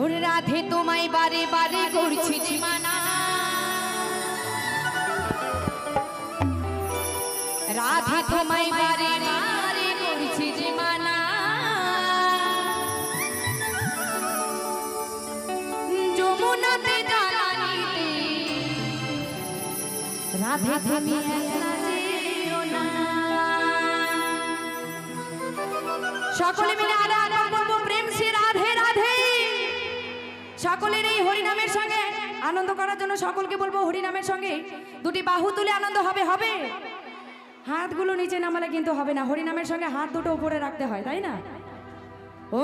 ওর রাধে তোমায় বারে বারে করছি সীমানা রাধে তোমায় বারে বারে করছি সীমানা যমুনাতে জ্বালানিতে রাধে তুমি সকলে মিলে আরে বলব প্রেম, সে রাধে রাধে। সকলের এই হরিনামের সঙ্গে আনন্দ করার জন্য সকলকে বলব, হরিনামের সঙ্গে দুটি বাহু তুলে আনন্দ হবে হবে। হাতগুলো নিচে নামালে কিন্তু হবে না। হরিনামের সঙ্গে হাত দুটো উপরে রাখতে হয়, তাই না? ও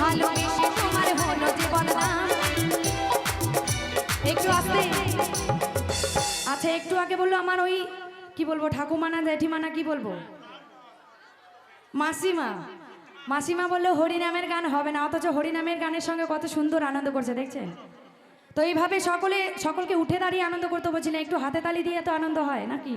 ভালোবেসে বলরাম একটু আসতে। আচ্ছা একটু আগে বলল আমার ওই, কি বলব, ঠাকুমানা, জেঠিমানা, কি বলব? মাসিমা। মাসিমা বলল, হরিনামের গান হবে না, অথচ হরিনামের গানের সঙ্গে কত সুন্দর আনন্দ করছে দেখছেন তো এইভাবে সকলে, সকলকে উঠে দাঁড়িয়ে আনন্দ করতে বলছিলেন একটু হাতে তালি দিয়ে তো আনন্দ হয়, নাকি?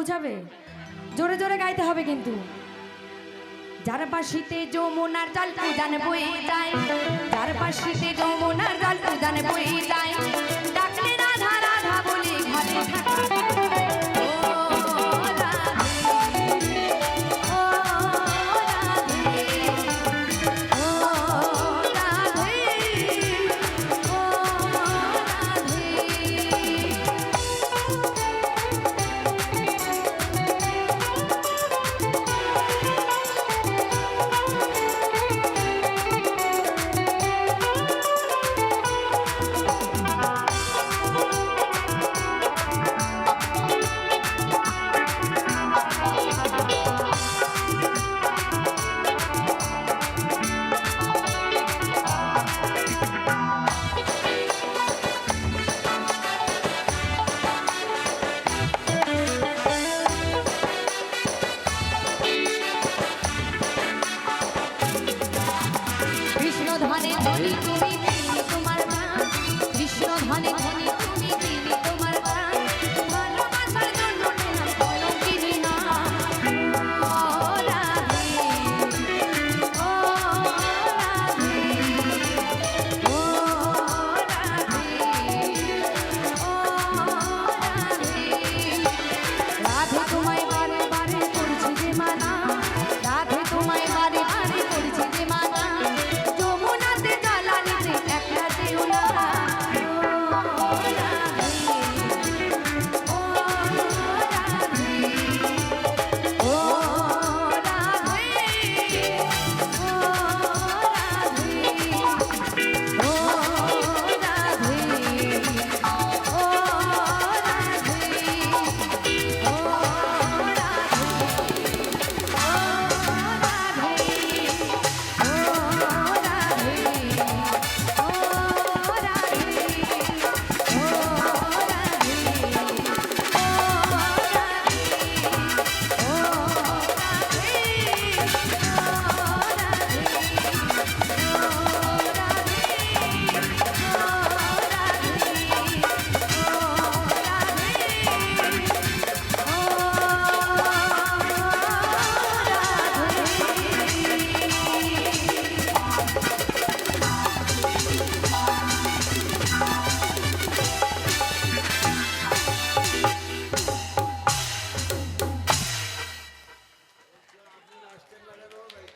পৌঁছাবে জোরে জোরে গাইতে হবে কিন্তু। যার পাশিতে যমুনার জল উদান বয়ে যায় যার পাশিতে যমুনার জল উদান বয়ে যায়